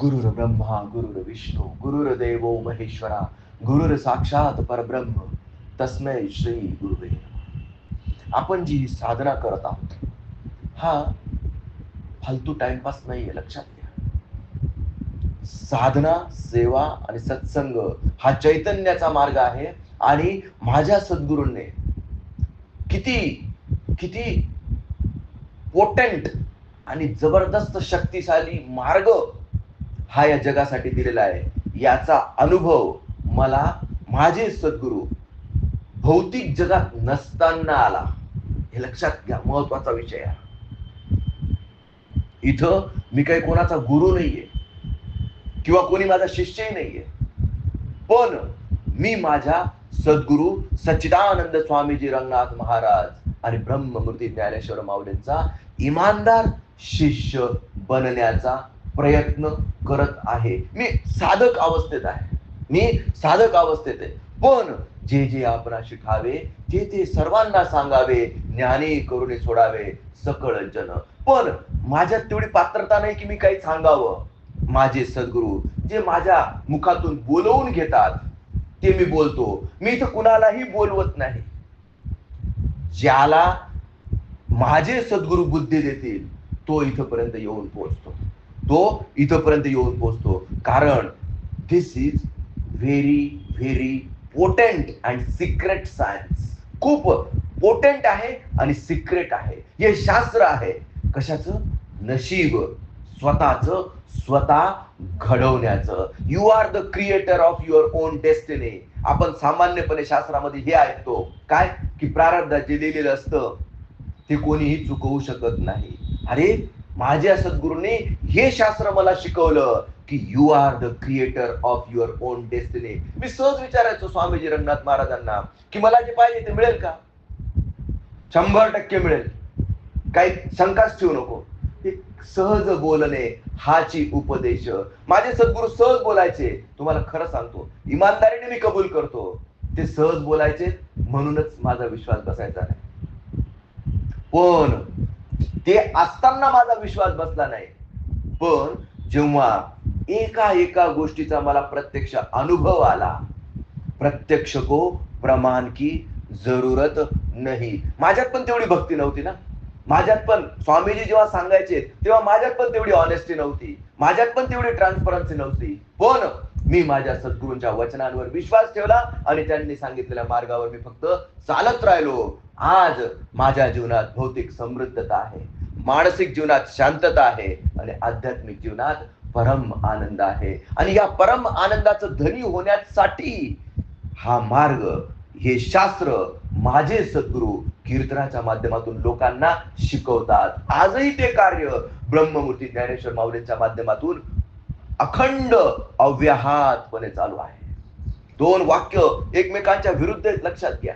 गुरुर ब्रह्मा गुरुर विष्णू गुरुर देवो महेश्वरा गुरुर साक्षात परब्रह्म तस्मै श्री गुरुवे आपण जी साधना करत आहोत हा फालतू टाइमपास नाहीये लक्षात घ्या. साधना सेवा आणि सत्संग हा चैतन्याचा मार्ग आहे आणि माझ्या सद्गुरूंनी किती किती पोटेंट आणि जबरदस्त शक्तिशाली मार्ग हा या जगासाठी दिलेला आहे. याचा अनुभव मला माझे सद्गुरू भौतिक जगात नसताना आला. हे लक्षात घ्या महत्त्वाचा विषय आहे. इथं मी काही कोणाचा गुरु नाहीये. किंवा कोणी माझा शिष्यही नाहीये. पण मी माझ्या सद्गुरु सच्चिदानंद स्वामीजी रंगनाथ महाराज आणि ब्रह्ममूर्ती ज्ञानेश्वर माऊलींचा इमानदार शिष्य बनण्याचा प्रयत्न करत आहे. मी साधक अवस्थेत आहे. मी साधक अवस्थेत आहे. पण जे जे आपण शिकावे ते ते सर्वांना सांगावे ज्ञानी करुणे सोडावे सकळ जन. पण माझ्यात तेवढी पात्रता नाही की मी काही सांगावं. माझे सद्गुरू जे माझ्या मुखातून बोलवून घेतात ते मी बोलतो. मी इथं कुणालाही बोलवत नाही. ज्याला माझे सद्गुरू बुद्धी देतील तो इथपर्यंत येऊन पोहोचतो. तो इथपर्यंत येऊन पोहोचतो. कारण this is very very potent and secret science खूप पोटेंट आहे आणि सिक्रेट आहे. हे शास्त्र आहे. कशाचं? नशीब. स्वतःच स्वतः घडवण्याचं. You are the creator of your own destiny आपण सामान्यपणे शास्त्रामध्ये हे ऐकतो. काय? की प्रारब्धात जे लिहिलेलं असतं ते कोणीही चुकवू शकत नाही. अरे माझ्या सद्गुरूंनी हे शास्त्र मला शिकवलं की you are the creator of your own destiny मी सहज विचारायचो स्वामीजी रंगनाथ महाराजांना की मला जे पाहिजे ते मिळेल का? शंभर टक्के मिळेल. काही शंकाच ठेवू नको. सहज बोलणे हाची उपदेश. माझे सद्गुरू सहज बोलायचे. तुम्हाला खरं सांगतो इमानदारीने मी कबूल करतो. ते सहज बोलायचे म्हणूनच माझा विश्वास बसायचा नाही. पण ते असताना माझा विश्वास बसला नाही. पण जेव्हा एका एका गोष्टीचा मला प्रत्यक्ष अनुभव आला प्रत्यक्ष को प्रमाण की जरूरत नाही. माझ्यात पण तेवढी भक्ती नव्हती ना. माझ्यात पण स्वामीजी जेव्हा सांगायचे तेव्हा माझ्यात पण तेवढी ऑनेस्टी नव्हती. माझ्यात पण तेवढी ट्रान्सपरन्सी नव्हती. पण मी माझ्या सद्गुरूंच्या वचनांवर विश्वास ठेवला आणि त्यांनी सांगितलेल्या मार्गावर मी फक्त चालत राहिलो. आज माझ्या जीवनात भौतिक समृद्धता आहे मानसिक जीवनात शांतता आहे आणि आध्यात्मिक जीवनात परम आनंद आहे. आणि या परम आनंदाचं धनी होण्यासाठी हा मार्ग हे शास्त्र माझे सद्गुरू कीर्तनाच्या माध्यमातून लोकांना शिकवतात. आजही ते कार्य ब्रह्ममूर्ती ज्ञानेश्वर माऊलींच्या माध्यमातून अखंड अव्याहातपणे चालू आहे. दोन वाक्य एकमेकांच्या विरुद्ध लक्षात घ्या.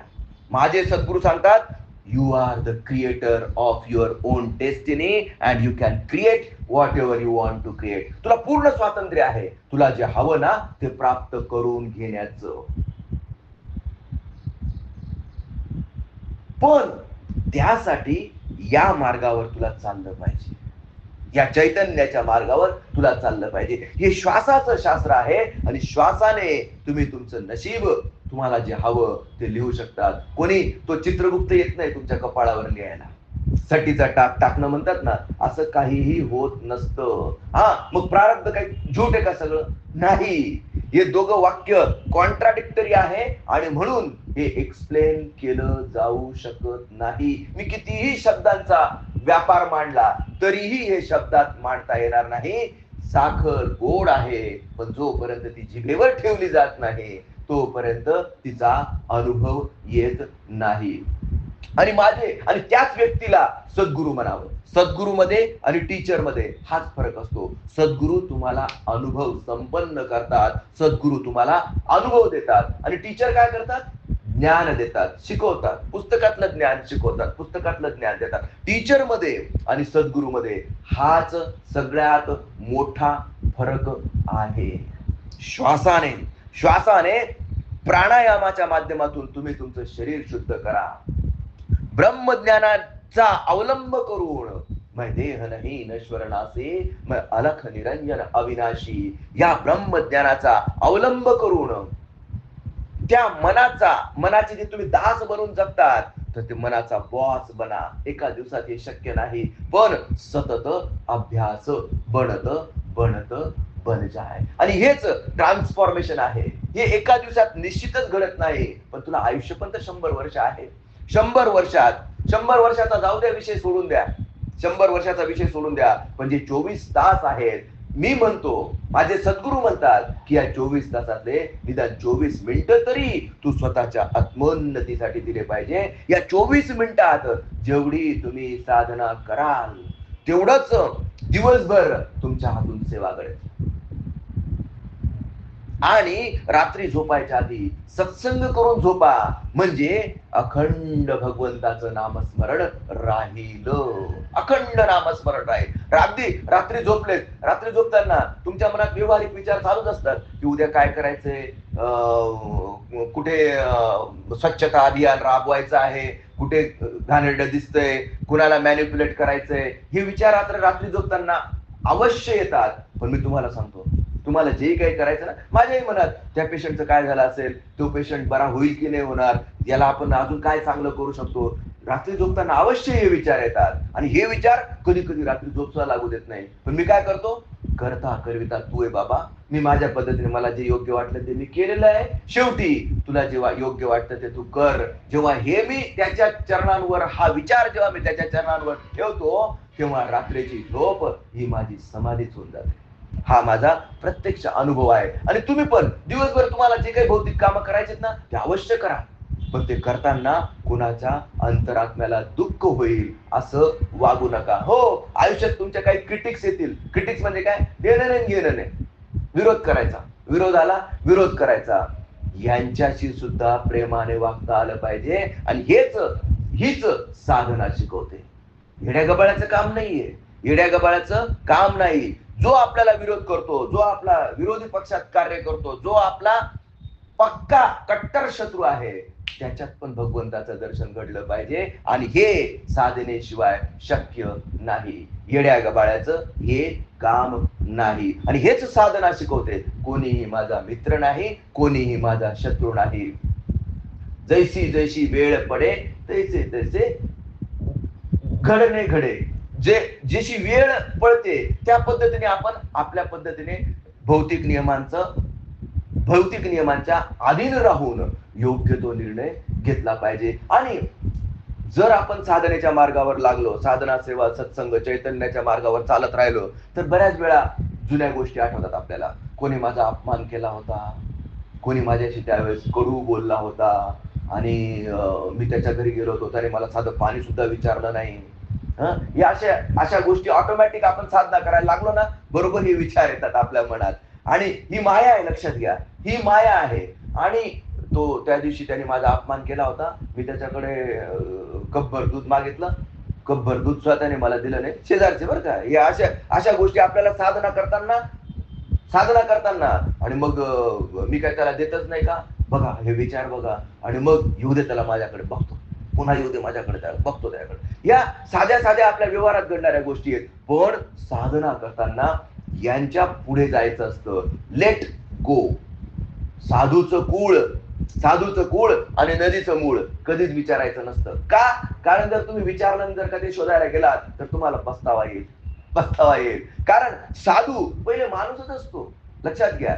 माझे सद्गुरू सांगतात you are the creator of your own destiny and you can create whatever you want to create तुला पूर्ण स्वातंत्र्य आहे. तुला जे हवं ना ते प्राप्त करून घेण्याचं. पण त्यासाठी या मार्गावर तुला चाललं पाहिजे. या चैतन्याच्या मार्गावर तुला चाललं पाहिजे. हे श्वासाचं शास्त्र आहे आणि श्वासाने तुम्ही तुमचं नशीब तुम्हाला जे हवं ते लिहू शकतात. कोणी तो चित्रगुप्त येत नाही तुमच्या कपाळावर लिहायला. सटीचा टाक टाकणं म्हणतात ना असं काहीही होत नसतं. हा मग प्रारब्ध काही झूट आहे का सगळं? नाही. हे दोघं वाक्य कॉन्ट्राडिक्टरी आहे आणि म्हणून हे एक्सप्लेन केलं जाऊ शकत नाही. मी कितीही शब्दांचा व्यापार मांडला तरीही हे शब्दात मांडता येणार नाही. साखर गोड आहे पण जोपर्यंत ती जिभेवर ठेवली जात नाही तोपर्यंत तिचा अनुभव येत नाही. आणि माझे आणि त्याच व्यक्तीला सद्गुरू म्हणावं. सद्गुरू मध्ये आणि टीचरमध्ये हाच फरक असतो. सद्गुरू तुम्हाला अनुभव संपन्न करतात. सद्गुरू तुम्हाला अनुभव देतात. आणि टीचर काय करतात? ज्ञान देतात. शिकवतात. पुस्तकातलं ज्ञान शिकवतात. पुस्तकातलं ज्ञान देतात. टीचरमध्ये आणि सद्गुरू मध्ये हाच सगळ्यात मोठा फरक आहे. श्वासाने. श्वासाने प्राणायामाच्या माध्यमातून तुम्ही तुमचं शरीर शुद्ध करा. ब्रह्मज्ञानाचा अवलंब करून मैं देह नाही नश्वर नासे अलख निरंजन अविनाशी या ब्रह्मज्ञानाचा अवलंब करून त्या मनाचा मनाचे जे तुम्ही दास बनून जगतात तर ते मनाचा बॉस बना. एका दिवसात हे शक्य नाही पण सतत अभ्यास बनत बनत बन जाय. आणि हेच ट्रान्सफॉर्मेशन आहे. हे एका दिवसात निश्चितच घडत नाही पण तुला आयुष्य पण तर शंभर वर्ष आहे. शंभर वर्षात शंभर वर्षाचा जाऊ द्या विषय सोडून द्या. शंभर वर्षाचा विषय सोडून द्या. पण जे चोवीस तास आहेत. मी म्हणतो माझे सद्गुरू म्हणतात की या चोवीस तासातले निदान चोवीस मिनिटं तरी तू स्वतःच्या आत्मोन्नतीसाठी दिले पाहिजे. या चोवीस मिनिटात जेवढी तुम्ही साधना कराल तेवढंच दिवसभर तुमच्या हातून सेवा घडेल. आणि रात्री झोपायच्या आधी सत्संग करून झोपा. म्हणजे अखंड भगवंताचं नामस्मरण राहील. अखंड नामस्मरण राहील. रात्री रात्री झोपलेत. रात्री झोपताना तुमच्या मनात व्यवहारिक विचार चालूच असतात की उद्या काय करायचंय? अं, कुठे स्वच्छता अभियान राबवायचं आहे? कुठे घाणेरडं दिसतंय? कुणाला मॅनिप्युलेट करायचंय? हे विचार रात्र रात्री झोपताना अवश्य येतात. पण मी तुम्हाला सांगतो तुम्हाला जे काही करायचं ना माझ्याही मनात त्या पेशंटचं काय झालं असेल तो पेशंट बरा होईल की नाही होणार याला आपण अजून काय चांगलं करू शकतो? रात्री झोपताना अवश्य हे विचार येतात. आणि हे विचार कधी कधी रात्री झोपसा लागू देत नाही. पण मी काय करतो? करता करविता तू आहे बाबा मी माझ्या पद्धतीने मला जे योग्य वाटलं ते मी केलेलं आहे. शेवटी तुला जेव्हा योग्य वाटतं ते तू कर. जेव्हा हे मी त्याच्या चरणांवर हा विचार जेव्हा मी त्याच्या चरणांवर ठेवतो तेव्हा रात्रीची झोप ही माझी समाधीच होऊन जाते. हा माझा प्रत्यक्ष अनुभव आहे. आणि तुम्ही पण दिवसभर तुम्हाला जे काही भौतिक कामं करायचेत ना ते अवश्य करा. पण ते करताना कुणाच्या अंतरात्म्याला दुःख होईल असं वागू नका. हो आयुष्यात तुमच्या काही क्रिटिक्स येतील. क्रिटिक्स म्हणजे काय? देणं नाही घेणं नाही विरोध करायचा विरोधाला विरोध करायचा. यांच्याशी सुद्धा प्रेमाने वागता आलं पाहिजे. आणि हेच हीच साधना शिकवते. येड्या गबाळ्याचं काम नाहीये. येड्या गबाळ्याचं काम नाही. जो आपल्याला विरोध करतो जो आपला विरोधी पक्षात कार्य करतो जो आपला पक्का कट्टर शत्रू आहे त्याच्यात पण भगवंताचं दर्शन घडलं पाहिजे. आणि हे साधनेशिवाय शक्य नाही. येड्या गबाळ्याचं हे काम नाही. आणि हेच साधना शिकवते. कोणीही माझा मित्र नाही कोणीही माझा शत्रू नाही. जैसी जैसी वेळ पडे तैसे तैसे घडणे घडे. जे जशी वेळ पळते त्या पद्धतीने आपण आपल्या पद्धतीने भौतिक नियमांचं भौतिक नियमांच्या अधीन राहून योग्य तो निर्णय घेतला पाहिजे. आणि जर आपण साधनेच्या मार्गावर लागलो साधना सेवा सत्संग चैतन्याच्या मार्गावर चालत राहिलो तर बऱ्याच वेळा जुन्या गोष्टी आठवतात आपल्याला. कोणी माझा अपमान केला होता कोणी माझ्याशी त्यावेळेस कडू बोलला होता आणि मी त्याच्या घरी गेलो होतो त्याने मला साधं पाणी सुद्धा विचारलं नाही. या अशा अशा गोष्टी ऑटोमॅटिक आपण साधना करायला लागलो ना बरोबर हे विचार येतात आपल्या मनात. आणि ही माया आहे लक्षात घ्या. ही माया आहे. आणि तो त्या दिवशी त्याने माझा अपमान केला होता. मी त्याच्याकडे अं, कपभर दूध मागितलं. कपभर दूध सुद्धा त्याने मला दिलं नाही. शेजारचे बरं का. या अशा अशा गोष्टी आपल्याला साधना करताना साधना करताना. आणि मग मी काय त्याला देतच नाही का? बघा हे विचार बघा. आणि मग येऊ दे त्याला माझ्याकडे. बघतो. पुन्हा येऊ दे माझ्याकडे त्या बघतो त्याकडे. या साध्या साध्या आपल्या व्यवहारात घडणाऱ्या गोष्टी आहेत. पण साधना करताना यांच्या पुढे जायचं असतं. लेट गो साधूचं कूळ साधूचं कूळ आणि नदीचं मूळ कधीच विचारायचं नसतं. का? कारण जर तुम्ही विचारलं जर कधी शोधायला गेलात तर तुम्हाला पस्तावा येईल. पस्तावा येईल. कारण साधू पहिले माणूसच असतो. लक्षात घ्या.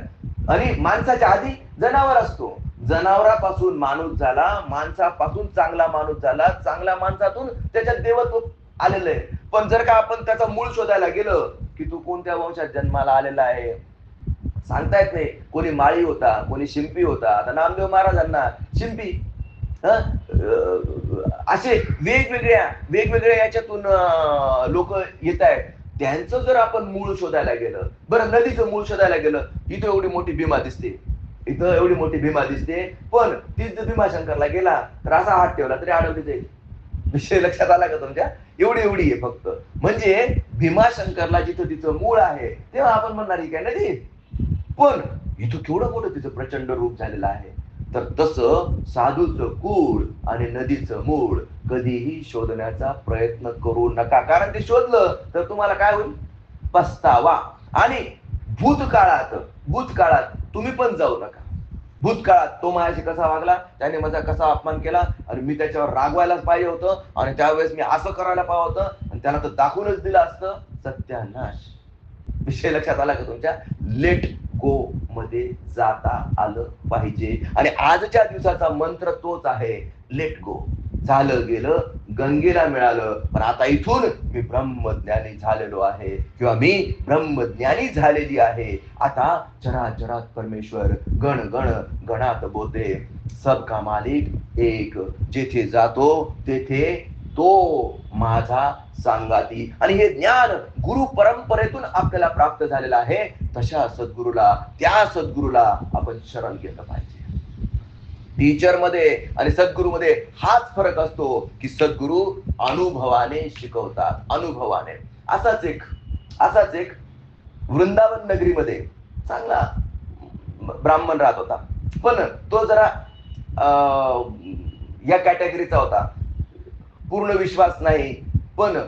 आणि माणसाच्या आधी जनावर असतो. जनावरापासून माणूस झाला माणसापासून चांगला माणूस झाला. चांगल्या माणसातून त्याच्यात देवत्व आलेलं आहे. पण जर का आपण त्याचा मूळ शोधायला गेलो की तू कोणत्या वंशात जन्माला आलेला आहे? सांगता येत नाही. कोणी माळी होता कोणी शिंपी होता. आता नामदेव महाराजांना शिंपी असे वेगवेगळ्या वेगवेगळ्या याच्यातून लोक येत आहेत. त्यांचं जर आपण मूळ शोधायला गेलं बरं नदीचं मूळ शोधायला गेलं इथं एवढी मोठी भीमा दिसते. इथं एवढी मोठी भीमा दिसते. पण तीच जर भीमाशंकरला गेला तर असा हात ठेवला तरी अडवली जाईल विषय लक्षात आला का तुमच्या? एवढी एवढी आहे फक्त. म्हणजे भीमाशंकरला जिथं तिचं मूळ आहे तेव्हा आपण म्हणणार ही काय नदी पण इथं केवढं मोठं तिचं प्रचंड रूप झालेलं आहे. तर तसं साधूचं कूळ आणि नदीचं मूळ कधीही शोधण्याचा प्रयत्न करू नका. कारण ते शोधलं तर तुम्हाला काय होईल? पस्तावा. आणि भूतकाळात भूतकाळात तुम्ही पण जाऊ नका. भूतकाळात तो माझ्याशी कसा वागला त्याने माझा कसा अपमान केला आणि मी त्याच्यावर रागवायलाच पाहिजे होतं आणि त्यावेळेस मी असं करायला पाहिजे होतं आणि त्याला तर दाखवूनच दिलं असतं सत्यानाश. विषय लक्षात आला का तुमच्या? लेट गो मध्ये जाता आलं पाहिजे. आणि आजच्या दिवसाचा मंत्र तोच आहे लेट गो झालं गेलं गंगेला मिळालं. पण आता इथून मी ब्रह्मज्ञानी झालेलो आहे. किंवा मी ब्रह्मज्ञानी झालेली आहे. आता चराचरात परमेश्वर गण गण गणात बोलते सबका मालिक एक. जेथे जातो तेथे तो माझा सांगाती. आणि हे ज्ञान गुरु परंपरेतून आपल्याला प्राप्त झालेलं आहे. तशा सद्गुरूला त्या सद्गुरूला आपण शरण घेतलं पाहिजे. टीचरमध्ये आणि सद्गुरू मध्ये हाच फरक असतो की सद्गुरू अनुभवाने शिकवतात अनुभवाने. असाच एक असाच एक वृंदावन नगरीमध्ये चांगला ब्राह्मण राहत होता. पण तो जरा अं, या कॅटेगरीचा होता. पूर्ण विश्वास नाही पण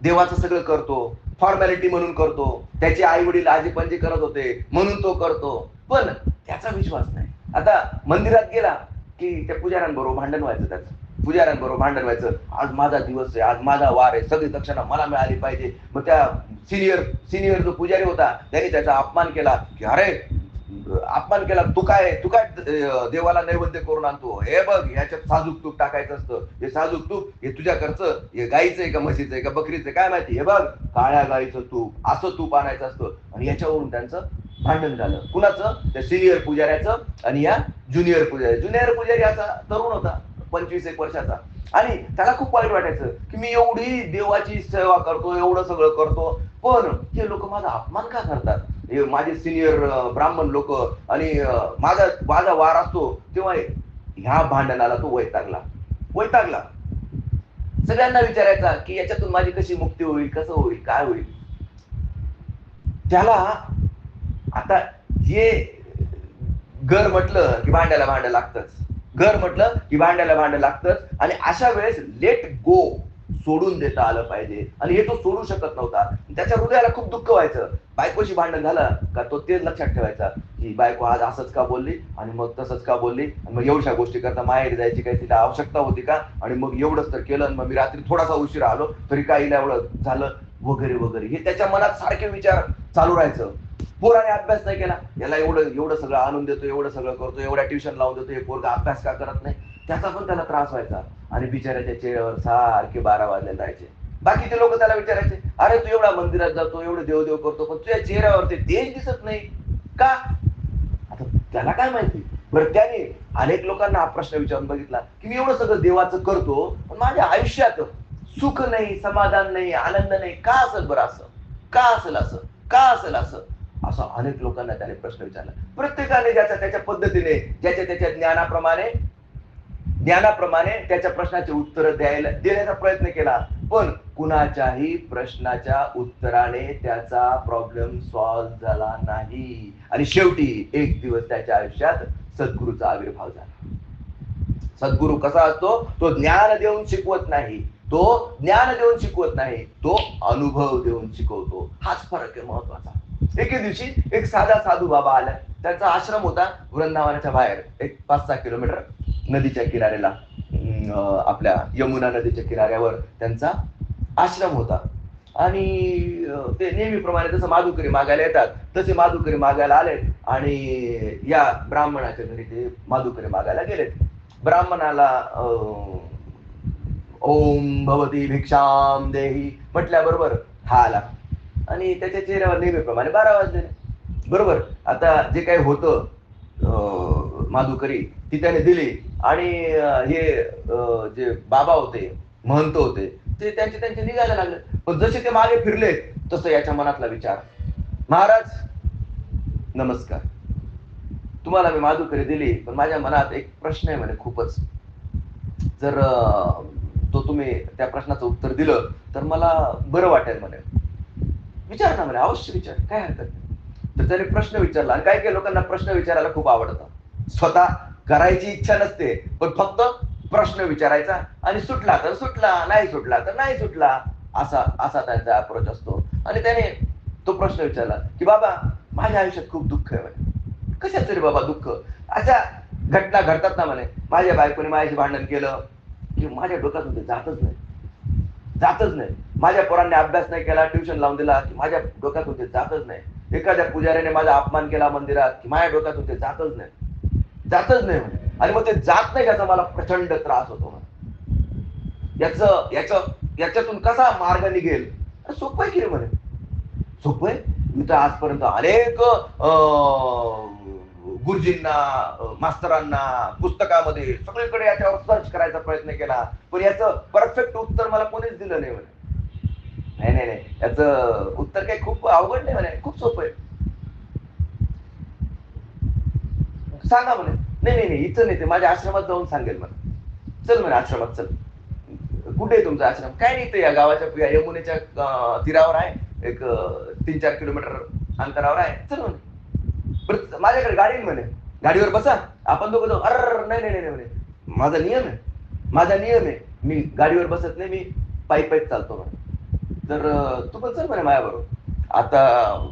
देवाचं सगळं करतो फॉर्मॅलिटी म्हणून करतो त्याचे आई वडील आजी करत होते म्हणून तो करतो. पण त्याचा विश्वास नाही. आता मंदिरात गेला की त्या पुजाऱ्यांबरोबर भांडण व्हायचं त्याचं. पुजाऱ्यांबरोबर भांडण व्हायचं. आज माझा दिवस आहे आज माझा वार आहे सगळी दक्षिणा मला मिळाली पाहिजे. मग त्या सिनियर सिनियर जो पुजारी होता त्याने त्याचा अपमान केला की अरे अपमान केला तू काय तू काय देवाला नैवेद्य करून आणतो? हे बघ ह्याच्यात साजूक तूप टाकायचं असतं. हे साजूक तूप हे तुझ्या घरचं हे गाईचं आहे का म्हशीचं आहे का बकरीचं काय माहिती? हे बघ काळ्या गाईचं तूप असं तूप आणायचं असतं. आणि याच्यावरून त्यांचं भांडण झालं. कुणाचं? त्या सिनियर पुजाऱ्याचं आणि या ज्युनियर पुजारी ज्युनियर पुजारी असा तरुण होता पंचवीस एक वर्षाचा. आणि त्याला खूप वाईट वाटायचं की मी एवढी देवाची सेवा करतो एवढं सगळं करतो पण हे लोक माझा अपमान का करतात? हे माझे सिनियर ब्राह्मण लोक आणि माझा माझा वार असतो तेव्हा ह्या भांडणाला तो वैतागला. वैतागला. सगळ्यांना विचारायचा की याच्यातून माझी कशी मुक्ती होईल कसं होईल काय होईल? त्याला आता हे घर म्हटलं की भांड्याला भांड लागतच. घर म्हटलं की भांड्याला भांड लागतच. आणि अशा वेळेस लेट गो सोडून देता आलं पाहिजे. आणि हे तो सोडू शकत नव्हता. त्याच्या हृदयाला खूप दुःख व्हायचं. बायकोशी भांडण झालं का तो तेच लक्षात ठेवायचा की बायको आज असंच का बोलली आणि मग तसंच का बोलली? आणि मग एवढ्या गोष्टी करता माहेर जायची काही तिला आवश्यकता होती का? आणि मग एवढंच तर केलं आणि मग मी रात्री थोडासा उशीर आलो तरी काही एवढं झालं. वगैरे वगैरे. हे त्याच्या मनात सारखे विचार चालू राहायचं. पोराने अभ्यास नाही केला. याला एवढं एवढं सगळं आणून देतो एवढं सगळं करतो एवढ्या ट्युशन लावून देतो हे पोरगा अभ्यास का करत नाही? त्याचा पण त्याला त्रास व्हायचा. आणि बिचाऱ्याच्या चेहऱ्यावर सारखे बारा वाजले राहायचे बाकीचे लोक त्याला विचारायचे अरे तू एवढा मंदिरात जातो एवढं देवदेव करतो पण तुझ्या चेहऱ्यावर ते तेज दिसत नाही. का? आता त्याला काय माहिती? बरं त्याने अनेक लोकांना हा प्रश्न विचारून बघितला की मी एवढं सगळं देवाचं करतो पण माझ्या आयुष्यात सुख नाही समाधान नाही आनंद नाही. का असेल बरं असं? का असेल असं? का असेल असं? असं अनेक लोकांना त्याने प्रश्न विचारला. प्रत्येकाने ज्याच्या त्याच्या पद्धतीने ज्याच्या त्याच्या ज्ञानाप्रमाणे ज्ञानाप्रमाणे त्याच्या प्रश्नाचे उत्तर द्यायला देण्याचा प्रयत्न केला. पण कुणाच्याही प्रश्नाच्या उत्तराने त्याचा प्रॉब्लेम सॉल्व्ह झाला नाही. आणि शेवटी एक दिवस त्याच्या आयुष्यात सद्गुरूचा आविर्भाव झाला. सद्गुरू कसा असतो? तो ज्ञान देऊन शिकवत नाही. तो ज्ञान देऊन शिकवत नाही. तो अनुभव देऊन शिकवतो. हाच फरक आहे महत्त्वाचा. एके दिवशी एक साधा साधू बाबा आला. त्याचा आश्रम होता वृंदावनाच्या बाहेर. एक पाच सहा किलोमीटर नदीच्या किनाऱ्याला. अं, आपल्या यमुना नदीच्या किनाऱ्यावर त्यांचा आश्रम होता. आणि ते नेहमीप्रमाणे जसं माधुकरी मागायला येतात तसे माधुकरी मागायला आलेत. आणि या ब्राह्मणाच्या घरी ते माधुकरी मागायला गेलेत. ब्राह्मणाला अं, ओम भवती भिक्षाम देही म्हटल्याबरोबर हा आला. आणि त्याच्या चेहऱ्यावर नेहमीप्रमाणे बारा वाजले. बरोबर? आता जे काही होतं अं, माधुकरी ती त्याने दिली. आणि हे जे बाबा होते महंत होते ते त्यांचे त्यांचे निघायला लागले. पण जसे ते मागे फिरले तसं याच्या मनातला विचार. महाराज नमस्कार. तुम्हाला मी माधुकरी दिली पण माझ्या मनात एक प्रश्न आहे म्हणे खूपच. जर तो तुम्ही त्या प्रश्नाचं उत्तर दिलं तर मला बरं वाटेल म्हणे. विचार ना म्हणे अवश्य विचार. काय हरकत नाही. तर त्याने प्रश्न विचारला. आणि काही काही लोकांना प्रश्न विचारायला खूप आवडतं स्वतः करायची इच्छा नसते पण फक्त प्रश्न विचारायचा. आणि सुटला तर सुटला नाही सुटला तर नाही सुटला. असा असा त्यांचा अप्रोच असतो. आणि त्याने तो प्रश्न विचारला की बाबा माझ्या आयुष्यात खूप दुःख आहे म्हणे. कशाच रे बाबा दुःख? अशा घटना घडतात ना म्हणे. माझ्या बायकोने माझ्याशी भांडण केलं की माझ्या डोक्यात ते जातच नाही. जातच नाही. माझ्या पोरांनी अभ्यास नाही केला ट्युशन लावून दिला की माझ्या डोक्यात ते जातच नाही. एखाद्या पुजाऱ्याने माझा अपमान केला मंदिरात की माझ्या डोक्यातून ते जातच नाही. जातच नाही म्हणे. आणि मग ते जात नाही याचा मला प्रचंड त्रास होतो म्हणे. याच याच याच्यातून कसा मार्ग निघेल? सोपं आहे की रे म्हणे? सोपं आहे? मी तर आजपर्यंत अनेक अं, गुरुजींना मास्तरांना पुस्तकामध्ये सगळीकडे याच्यावर सर्च करायचा प्रयत्न केला. पण याचं परफेक्ट उत्तर मला कोणीच दिलं नाही म्हणे. नाही नाही नाही. याच उत्तर काही खूप अवघड नाही म्हणे. खूप सोपं आहे. सांगा म्हणे. नाही नाही नाही. इथं नाही ते. माझ्या आश्रमात जाऊन सांगेल मला. चल म्हणे आश्रमात चल. कुठे आहे तुमचा आश्रम? काय नाही या गावाच्या यमुनेच्या तीरावर आहे. एक तीन चार किलोमीटर अंतरावर आहे. चल म्हणे. माझ्याकडे गाडी म्हणे. गाडीवर बसा. आपण दोघं जाऊ. अर नाही नाही नाही म्हणे माझा नियम आहे. माझा नियम आहे. मी गाडीवर बसत नाही. मी पायी पायी चालतो म्हणे. तर तू पण चल म्हणे माझ्याबरोबर आता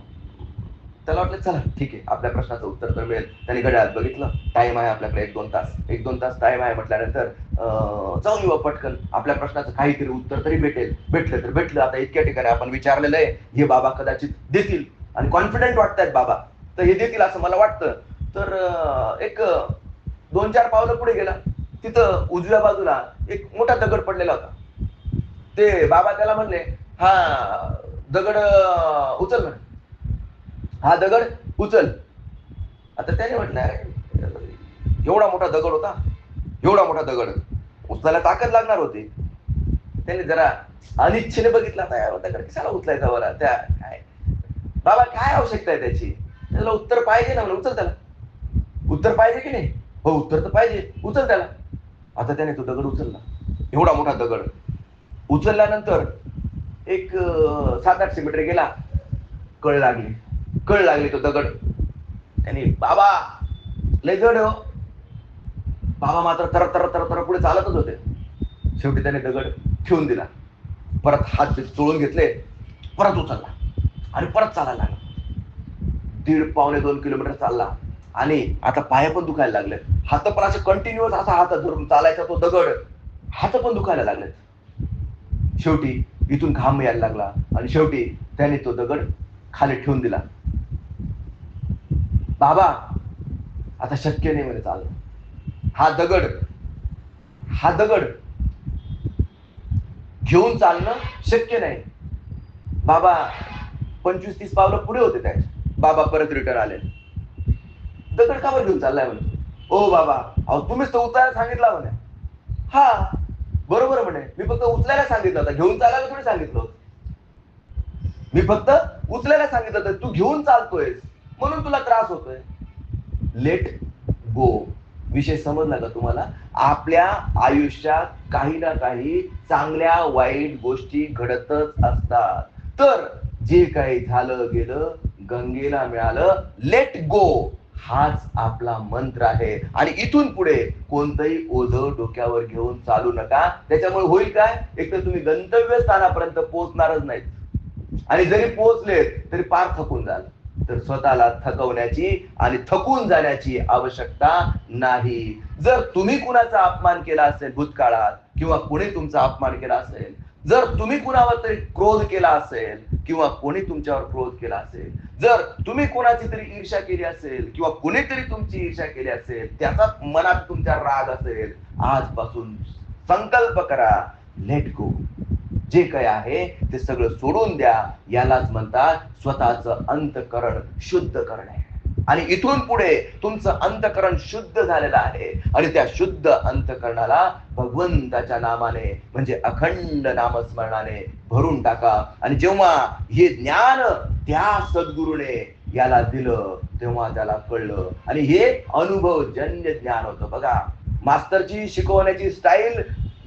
त्याला वाटलं चला ठीक आहे आपल्या प्रश्नाचं उत्तर तर मिळेल. त्याने घड्याळात बघितलं टाइम आहे आपल्याकडे एक दोन तास. एक दोन तास टाइम आहे म्हटल्यानंतर अं, जाऊन येऊ पटकन. आपल्या प्रश्नाचं काहीतरी उत्तर तरी भेटेल. भेटलं तर भेटलं. आता इतक्या ठिकाणी आपण विचारलेलं आहे हे बाबा कदाचित देतील. आणि कॉन्फिडंट वाटतायत बाबा. तर हे देतील असं मला वाटतं. तर एक दोन चार पावलं पुढे गेला. तिथं उजव्या बाजूला एक मोठा दगड पडलेला होता. ते बाबा त्याला म्हणले हा दगड उचल म्हणे. हा दगड उचल. आता त्याने म्हटलं एवढा मोठा दगड होता. एवढा मोठा दगड. उचलायला ताकद लागणार होती. त्याने जरा अनिच्छेने बघितला आता यार दगड कशाला उचलायचा बरं? त्या काय? बाबा काय आवश्यकता आहे त्याची? त्याला उत्तर पाहिजे ना म्हणलं उचल त्याला. उत्तर पाहिजे की नाही? हो उत्तर तर पाहिजे. उचल त्याला. आता त्याने तो दगड उचलला. एवढा मोठा दगड. उचलल्यानंतर एक सात आठशे मीटर गेला. कळ लागली. कळ लागली तो दगड. त्याने बाबा लय जड हो. बाबा मात्र तर तर तर तर पुढे चालतच होते. शेवटी त्याने दगड ठेवून दिला. परत हात चोळून घेतले. परत उचलला. आणि परत चालायला लागला. दीड पावणे दोन किलोमीटर चालला. आणि आता पाय पण दुखायला लागले हात पण असे कंटिन्युअस असा हात धरून चालायचा तो दगड. हात पण दुखायला लागलेत. शेवटी इथून घाम यायला लागला आणि शेवटी त्याने तो दगड खाली ठेवून दिला. बाबा आता शक्य नाही म्हणे चालणं हा दगड हा दगड घेऊन चालणं शक्य नाही. बाबा पंचवीस तीस पावलं पुढे होते त्याचे बाबा परत रिटर्न आले. दगड का बरं घेऊन चाललाय म्हणे. ओ बाबा अहो तुम्हीच तर उतारा सांगितला म्हणे. हा बरोबर म्हणे. मी फक्त उचलायला सांगितलं होतं. घेऊन चालायला थोडी सांगितलं होतं. मी फक्त उचलायला सांगितलं होतं. तू घेऊन चालतोयस म्हणून तुला त्रास होतोय. लेट गो विषय समजला का तुम्हाला? आपल्या आयुष्यात काही ना काही चांगल्या वाईट गोष्टी घडतच असतात. तर जे काही झालं गेलं गंगेला मिळालं लेट गो हाच आपला मंत्र आहे. आणि इथून पुढे कोणतंही ओझ डोक्यावर घेऊन चालू नका. त्याच्यामुळे होईल काय? एक तर तुम्ही गंतव्य स्थानापर्यंत पोहोचणारच नाहीत. आणि जरी पोहोचले तरी पार थकून जाल. तर स्वतःला थकवण्याची आणि थकून जाण्याची आवश्यकता नाही. जर तुम्ही कुणाचा अपमान केला असेल भूतकाळात किंवा कुणी तुमचा अपमान केला असेल जर तुम्ही कुणावर तरी क्रोध केला असेल किंवा कोणी तुमच्यावर क्रोध केला असेल जर तुम्ही कोणाची तरी ईर्ष्या केली असेल किंवा कोणीतरी तुमची ईर्ष्या केली असेल त्याचा मनात तुमचा राग असेल आजपासून संकल्प करा लेट गो जे काय आहे ते सगळं सोडून द्या. यालाच म्हणतात स्वतःचं अंतकरण शुद्ध करणे. आणि इथून पुढे तुमचं अंतकरण शुद्ध झालेलं आहे. आणि त्या शुद्ध अंतकरणाला भगवंताच्या नामाने म्हणजे अखंड नामस्मरणाने भरून टाका. आणि जेव्हा हे ज्ञान त्या सद्गुरूने याला दिलं तेव्हा त्याला कळलं. आणि हे अनुभव जन्य ज्ञान होतं. बघा मास्तरची शिकवण्याची स्टाईल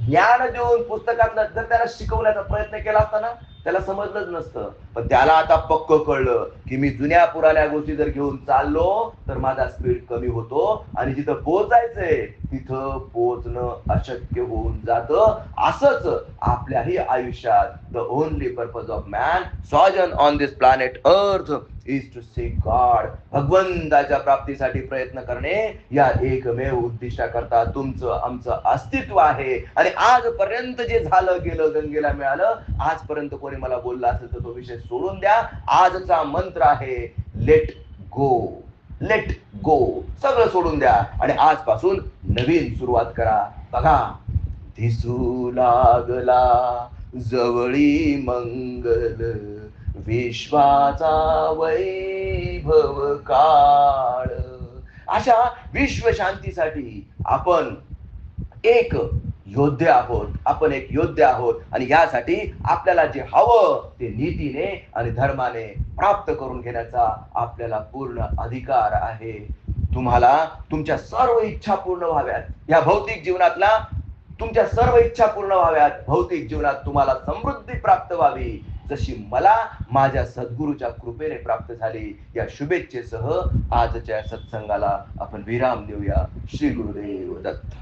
ज्ञान देऊन पुस्तकातलं जर त्याला शिकवण्याचा प्रयत्न केला असताना त्याला समजलंच नसतं. पण त्याला आता पक्क कळलं की मी जुन्या पुराण्या गोष्टी जर घेऊन चाललो तर माझा स्पीड कमी होतो आणि जिथं पोहोचायचंय तिथं पोहोचणं अशक्य होऊन जातं. असंच आपल्याही आयुष्यात the only purpose of man sojourn on this planet earth is to see God भगवंताच्या प्राप्तीसाठी प्रयत्न करणे या एकमेव उद्दिष्टाकरता तुमचं आमचं अस्तित्व आहे. आणि आजपर्यंत जे झालं गेलं गंगेला मिळालं आजपर्यंत कोणी मला बोलला असेल तर तो विषय सोडून द्या. आजचा मंत्र आहे लेट गो लेट गो सगळं सोडून द्या. आणि आजपासून नवीन सुरुवात करा. बघा दिसू लागला जवळी मंगल. विश्वाचा वैभव काळ. अशा विश्वशांतीसाठी आपण एक योद्धे आहोत. आपण एक योद्धे आहोत. आणि यासाठी आपल्याला जे हवं ते नीतीने आणि धर्माने प्राप्त करून घेण्याचा आपल्याला पूर्ण अधिकार आहे. तुम्हाला तुमच्या सर्व इच्छा पूर्ण व्हाव्यात. या भौतिक जीवनातला तुमच्या सर्व इच्छा पूर्ण व्हाव्यात. भौतिक जीवनात तुम्हाला समृद्धी प्राप्त व्हावी. जशी मला माझ्या सद्गुरूच्या कृपेने प्राप्त झाली या शुभेच्छेसह आजच्या सत्संगाला आपण विराम देऊया. श्री गुरुदेव दत्त.